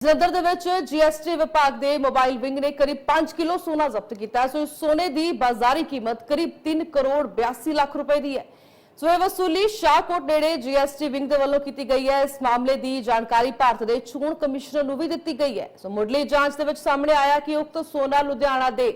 ਜਲੰਧਰ ਦੇ ਵਿੱਚ ਜੀਐਸਟੀ ਵਿਭਾਗ ਦੇ ਮੋਬਾਈਲ ਵਿੰਗ ਨੇ ਕਰੀਬ 5 ਕਿਲੋ ਸੋਨਾ ਜ਼ਬਤ ਕੀਤਾ ਸੋ ਇਸ ਸੋਨੇ ਦੀ ਬਾਜ਼ਾਰੀ ਕੀਮਤ ਕਰੀਬ 3 ਕਰੋੜ 82 ਲੱਖ ਰੁਪਏ ਦੀ ਹੈ। ਸੋ ਇਹ ਵਸੂਲੀ ਸ਼ਾਹਕੋਟ ਨੇੜੇ ਜੀਐਸਟੀ ਵਿੰਗ ਦੇ ਵੱਲੋਂ ਕੀਤੀ ਗਈ ਹੈ। ਇਸ ਮਾਮਲੇ ਦੀ ਜਾਣਕਾਰੀ ਭਾਰਤ ਦੇ ਚੋਣ ਕਮਿਸ਼ਨਰ ਨੂੰ ਵੀ ਦਿੱਤੀ ਗਈ ਹੈ। ਸੋ ਮੁੱਢਲੀ ਜਾਂਚ ਦੇ ਵਿੱਚ ਸਾਹਮਣੇ ਆਇਆ ਕਿ ਉਕਤ ਸੋਨਾ ਲੁਧਿਆਣਾ ਦੇ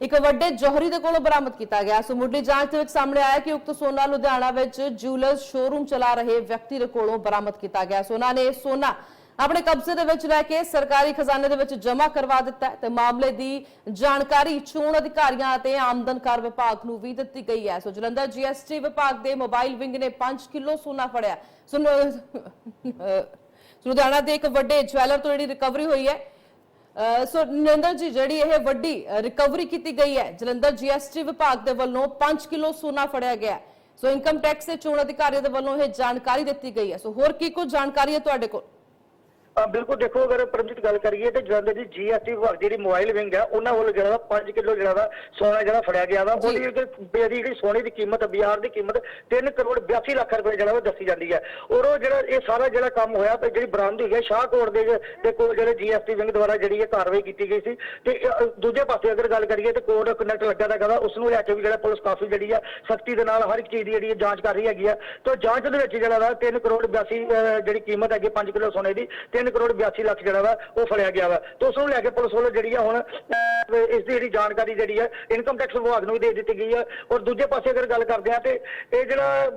ਇੱਕ ਵੱਡੇ ਜੋਹਰੀ ਦੇ ਕੋਲੋਂ ਬਰਾਮਦ ਕੀਤਾ ਗਿਆ। ਸੋ ਮੁੱਢਲੀ ਜਾਂਚ ਦੇ ਵਿੱਚ ਸਾਹਮਣੇ ਆਇਆ ਕਿ ਉਕਤ ਸੋਨਾ ਲੁਧਿਆਣਾ ਵਿੱਚ ਜੁਐਲਰਸ ਸ਼ੋਰੂਮ ਚਲਾ ਰਹੇ ਵਿਅਕਤੀ ਦੇ ਕੋਲੋਂ ਬਰਾਮਦ ਕੀਤਾ ਗਿਆ। ਸੋ ਉਹਨਾਂ ਨੇ ਸੋਨਾ ਆਪਣੇ ਕਬਜ਼ੇ ਦੇ ਵਿੱਚ ਲੈ ਕੇ ਸਰਕਾਰੀ ਖਜ਼ਾਨੇ ਦੇ ਵਿੱਚ ਜਮ੍ਹਾਂ ਕਰਵਾ ਦਿੱਤਾ ਹੈ ਤੇ ਮਾਮਲੇ ਦੀ ਜਾਣਕਾਰੀ ਚੋਣ ਅਧਿਕਾਰੀਆਂ ਅਤੇ ਆਮਦਨ ਕਰ ਵਿਭਾਗ ਨੂੰ ਵੀ ਦਿੱਤੀ ਗਈ ਹੈ। ਸੋ ਜਲੰਧਰ ਜੀਐਸਟੀ ਵਿਭਾਗ ਦੇ ਮੋਬਾਈਲ ਵਿੰਗ ਨੇ 5 ਕਿਲੋ ਸੋਨਾ ਫੜਿਆ। ਸੋ ਲੁਧਿਆਣਾ ਦੇ ਇੱਕ ਵੱਡੇ ਜਵੈਲਰ ਤੋਂ ਜਿਹੜੀ ਰਿਕਵਰੀ ਹੋਈ ਹੈ ਸੋ ਨਰਿੰਦਰ ਜੀ, ਜਿਹੜੀ ਇਹ ਵੱਡੀ ਰਿਕਵਰੀ ਕੀਤੀ ਗਈ ਹੈ, ਜਲੰਧਰ ਜੀਐਸਟੀ ਵਿਭਾਗ ਦੇ ਵੱਲੋਂ 5 ਕਿਲੋ ਸੋਨਾ ਫੜਿਆ ਗਿਆ ਸੋ ਇਨਕਮ ਟੈਕਸ ਦੇ ਚੋਣ ਅਧਿਕਾਰੀ ਦੇ ਵੱਲੋਂ ਇਹ ਜਾਣਕਾਰੀ ਦਿੱਤੀ ਗਈ ਹੈ। ਸੋ ਹੋਰ ਕੀ ਕੁਝ ਜਾਣਕਾਰੀ ਹੈ ਤੁਹਾਡੇ ਕੋਲ? ਬਿਲਕੁਲ ਦੇਖੋ ਅਗਰ ਪਰਮਜੀਤ ਗੱਲ ਕਰੀਏ ਤੇ ਜਲੰਧਰ ਦੀ ਜੀਐਸਟੀ ਵਿਭਾਗ ਜਿਹੜੀ ਮੋਬਾਈਲ ਵਿੰਗ ਹੈ ਉਹਨਾਂ ਵੱਲੋਂ ਜਿਹੜਾ ਵਾ 5 ਕਿਲੋ ਜਿਹੜਾ ਵਾ ਸੋਨਾ ਜਿਹੜਾ ਫੜਿਆ ਗਿਆ ਵਾ ਉਹਦੀ ਜਿਹੜੀ ਜਿਹੜੀ ਸੋਨੇ ਦੀ ਕੀਮਤ ਬਾਜ਼ਾਰ ਦੀ ਕੀਮਤ 3 ਕਰੋੜ 82 ਲੱਖ ਰੁਪਏ ਜਿਹੜਾ ਵਾ ਦੱਸੀ ਜਾਂਦੀ ਹੈ। ਔਰ ਉਹ ਜਿਹੜਾ ਇਹ ਸਾਰਾ ਜਿਹੜਾ ਕੰਮ ਹੋਇਆ ਤੇ ਜਿਹੜੀ ਬਰਾਮਦ ਹੋਈ ਹੈ ਸ਼ਾਹਕੋਟ ਦੇ ਦੇ ਕੋਲ ਜਿਹੜੇ ਜੀਐਸਟੀ ਵਿੰਗ ਦੁਆਰਾ ਜਿਹੜੀ ਇਹ ਕਾਰਵਾਈ ਕੀਤੀ ਗਈ ਸੀ। ਤੇ ਦੂਜੇ ਪਾਸੇ ਅਗਰ ਗੱਲ ਕਰੀਏ ਤੇ ਕੋਡ ਕਨੈਕਟ ਲੱਗਾ ਦਾ ਹੈਗਾ ਉਸ ਨੂੰ ਲੈ ਕੇ ਵੀ ਜਿਹੜਾ ਪੁਲਿਸ ਕਾਫੀ ਜਿਹੜੀ ਆ ਸਖਤੀ ਦੇ ਨਾਲ ਹਰ ਇੱਕ ਚੀਜ਼ ਦੀ ਜਿਹੜੀ ਜਾਂਚ ਕਰ ਰਹੀ ਹੈਗੀ ਆ। ਤੇ ਜਾਂਚ ਦੇ ਵਿੱਚ ਜਿਹੜਾ ਵਾ 3 ਕਰੋੜ 82 ਅ, ਜਿਹੜੀ ਕੀਮਤ ਹੈਗੀ 5 ਕਿਲੋ ਸੋਨੇ ਦੀ 3 ਕਰੋੜ 82 ਲੱਖ ਜਿਹੜਾ ਵਾ ਉਹ ਫੜਿਆ ਗਿਆ ਵਾ। ਤੇ ਉਸ ਨੂੰ ਲੈ ਕੇ ਪੁਲਿਸ ਵੱਲੋਂ ਜਿਹੜੀ ਆ ਹੁਣ ਇਸ ਦੀ ਜਿਹੜੀ ਜਾਣਕਾਰੀ ਜਿਹੜੀ ਹੈ ਇਨਕਮ ਟੈਕਸ ਵਿਭਾਗ ਨੂੰ ਵੀ ਦੇ ਦਿੱਤੀ ਗਈ ਹੈ ਔਰ ਦੂਜੇ ਪਾਸੇ ਅਗਰ ਗੱਲ ਕਰਦੇ ਆ ਤੇ ਇਹ ਜਿਹੜਾ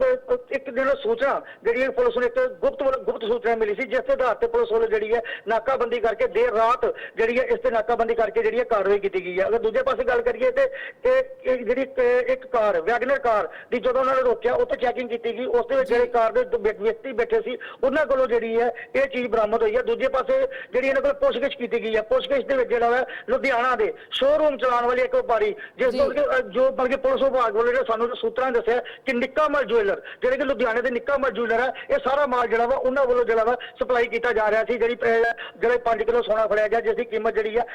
ਇੱਕ ਜਿਹੜਾ ਸੂਚਨਾ ਜਿਹੜੀ ਪੁਲਿਸ ਨੂੰ ਇੱਕ ਗੁਪਤ ਵੱਲੋਂ- ਗੁਪਤ ਸੂਚਨਾ ਮਿਲੀ ਸੀ ਜਿਸ ਦੇ ਆਧਾਰ ਤੇ ਪੁਲਿਸ ਵੱਲੋਂ ਜਿਹੜੀ ਹੈ ਨਾਕਾਬੰਦੀ ਕਰਕੇ ਦੇਰ ਰਾਤ ਜਿਹੜੀ ਹੈ ਇਸ ਤੇ ਨਾਕਾਬੰਦੀ ਕਰਕੇ ਜਿਹੜੀ ਹੈ ਕਾਰਵਾਈ ਕੀਤੀ ਗਈ ਹੈ ਅਗਰ ਦੂਜੇ ਪਾਸੇ ਗੱਲ ਕਰੀਏ ਤੇ ਇਹ ਜਿਹੜੀ ਇੱਕ- ਕਾਰ ਵੈਗਨਰ ਕਾਰ ਦੀ ਜਦੋਂ ਉਹਨਾਂ ਨੇ ਰੋਕਿਆ ਉੱਥੇ ਚੈਕਿੰਗ ਕੀਤੀ ਗਈ। ਉਸ ਦੇ ਵਿੱਚ ਜਿਹੜੇ ਕਾਰ ਦੇ ਦੋ ਵਿਅਕ- ਵਿਅਕਤੀ ਬੈਠੇ ਸੀ ਉਹਨਾਂ ਕੋਲੋਂ ਜਿਹੜੀ ਹੈ ਇਹ ਚੀਜ਼ ਬਰਾਮਦ ਹੋਈ ਹੈ ਦੂਜੇ ਪਾਸੇ ਜਿਹੜੀ ਇਹਨਾਂ ਕੋਲ ਪੁੱਛਗਿੱਛ ਕੀਤੀ ਗਈ ਹੈ ਪੁੱਛਗਿੱਛ ਦੇ ਵਿੱਚ ਜਿਹੜਾ ਹੈ ਲੁਧਿਆਣਾ ਦੇ ਸ਼ੋਰੂਮ ਚਲਾਉਣ ਵਾਲੀ ਇੱਕ ਵਪਾਰੀ ਜਿਸ। ਤੋਂ ਕਿ ਜੋ ਬਲਕਿ ਪੁਲਿਸ ਵਿਭਾਗ ਵੱਲੋਂ ਜਿਹੜਾ ਸਾਨੂੰ ਸੂਤਰਾਂ ਨੇ ਦੱਸਿਆ ਕਿ ਨਿੱਕਾ ਮਲ ਜੁਐਲਰ ਜਿਹੜੇ ਕਿ ਲੁਧਿਆਣੇ ਦੇ ਨਿੱਕਾ ਮਲ ਜੁਐਲਰ ਹੈ ਇਹ ਸਾਰਾ ਮਾਲ ਜਿਹੜਾ ਵਾ ਉਹਨਾਂ ਵੱਲੋਂ ਜਿਹੜਾ ਵਾ ਸਪਲਾਈ ਕੀਤਾ ਜਾ ਰਿਹਾ ਸੀ ਜਿਹੜੀ ਜਿਹੜੇ 5 ਕਿਲੋ ਸੋਨਾ ਫੜਿਆ ਗਿਆ ਜਿਸ ਦੀ ਕੀਮਤ ਜਿਹੜੀ ਆ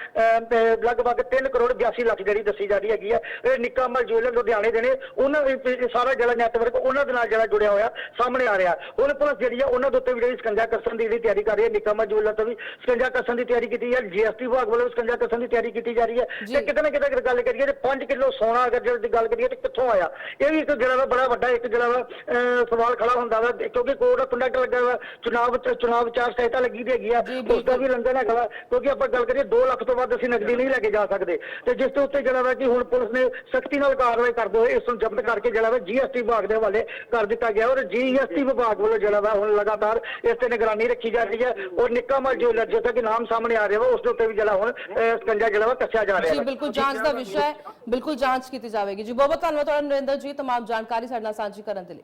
ਲਗਭਗ 3 ਕਰੋੜ 82 ਲੱਖ ਜਿਹੜੀ ਦੱਸੀ ਜਾ ਰਹੀ ਹੈਗੀ ਆ ਇਹ ਨਿੱਕਾ ਮਲ ਜੁਐਲਰ ਲੁਧਿਆਣੇ ਦੇ ਨੇ ਉਹਨਾਂ ਸਾਰਾ ਜਿਹੜਾ ਨੈਟਵਰਕ ਉਹਨਾਂ ਦੇ ਨਾਲ ਜਿਹੜਾ ਜੁੜਿਆ ਹੋਇਆ ਸਾਹਮਣੇ ਆ ਰਿਹਾ ਹੁਣ ਪੁਲਿਸ ਜਿਹੜੀ ਆ ਉਹਨਾਂ ਦੇ ਉੱਤੇ ਵੀ ਜਿਹੜੀ ਸਕੰਜਾ ਕੱਸਣ ਦੀ ਜਿਹੜੀ ਤਿਆਰੀ ਕਰ ਰਹੀ ਹੈ ਜੁਐਲਰ ਤੋਂ ਵੀ। ਸਕੰਜਾ ਕੱਸਣ ਦੀ ਤਿਆਰੀ ਕੀਤੀ ਹੈ ਜੀਐਸਟੀ ਵਿਭਾਗ ਵੱਲੋਂ ਸਕੰਜਾ ਕੱਸਣ ਦੀ ਤਿਆਰੀ ਕੀਤੀ ਜਾ ਰਹੀ ਹੈ। ਜੀ। ਤੇ ਕਿਤੇ ਨਾ ਕਿਤੇ ਅਗਰ ਗੱਲ ਕਰੀਏ ਤੇ 5 ਕਿਲੋ ਸੋਨਾ ਅਗਰ ਜਿਹੜੀ ਗੱਲ ਕਰੀਏ ਤੇ ਕਿੱਥੋਂ ਆਇਆ? ਇਹ ਵੀ ਇੱਕ ਜਿਹੜਾ ਵਾ ਬੜਾ ਵੱਡਾ ਇੱਕ ਜਿਹੜਾ ਵਾ ਸਵਾਲ ਖੜਾ ਹੁੰਦਾ ਵਾ ਕਿਉਂਕਿ ਕੋਡ ਆਫ ਕੰਡਕਟ ਲੱਗਾ ਵਾ ਚੁਣਾਵ ਚੁਣਾਵ ਵਿਚਾਰ ਸਹਾਇਤਾ ਲੱਗੀ ਦੀ ਹੈਗੀ ਆ ਜੀ, ਉਸ ਦਾ ਵੀ ਲੰਘਣ ਹੈਗਾ ਕਿਉਂਕਿ ਆਪਾਂ ਗੱਲ ਕਰੀਏ 2 ਲੱਖ ਤੋਂ ਵੱਧ ਅਸੀਂ ਨਕਦੀ ਨਹੀਂ ਲੈ ਕੇ ਜਾ ਸਕਦੇ। ਤੇ ਜਿਸ ਦੇ ਉੱਤੇ ਜਿਹੜਾ ਵਾ ਕਿ ਹੁਣ ਪੁਲਿਸ ਨੇ ਸਖਤੀ ਨਾਲ ਕਾਰਵਾਈ ਕਰਦੇ ਹੋਏ ਇਸ ਨੂੰ ਜ਼ਬਤ ਕਰਕੇ ਜਿਹੜਾ ਵਾ ਜੀਐਸਟੀ ਵਿਭਾਗ ਦੇ ਹਵਾਲੇ ਕਰ ਦਿੱਤਾ ਗਿਆ। ਔਰ ਜੀਐਸਟੀ ਵਿਭਾਗ ਵੱਲੋਂ ਜਿਹੜਾ ਵਾ ਹੁਣ ਲਗਾਤਾਰ ਇਸ ਤੇ ਨਿਗਰਾਨੀ ਰੱਖੀ ਜਾ ਰਹੀ ਹੈ। ਔਰ ਨਿੱਕਾ ਮਲ ਜੁਐਲਰ ਜਿਸ ਕਿ ਨਾਮ ਸਾਹਮਣੇ ਆ ਰਿਹਾ ਵਾ ਉਸ ਦੇ ਉੱਤੇ ਵੀ ਜਿਹੜਾ ਹੁਣ ਸਕੰਜਾ ਜਿਹੜਾ ਵਾ ਕੱਸਿਆ ਜਾ ਰਿਹਾ ਜੀ ਬਿਲਕੁਲ ਜਾਂਚ ਦਾ ਵਿਸ਼ਾ ਹੈ। ਬਿਲਕੁਲ ਜਾਂਚ ਕੀਤੀ ਜਾਵੇਗੀ। ਜੀ ਬਹੁਤ ਬਹੁਤ ਧੰਨਵਾਦ ਤੁਹਾਡਾ ਨਰਿੰਦਰ ਜੀ ਤਮਾਮ ਜਾਣਕਾਰੀ ਸਾਡੇ ਨਾਲ ਸਾਂਝੀ ਕਰਨ ਦੇ ਲਈ।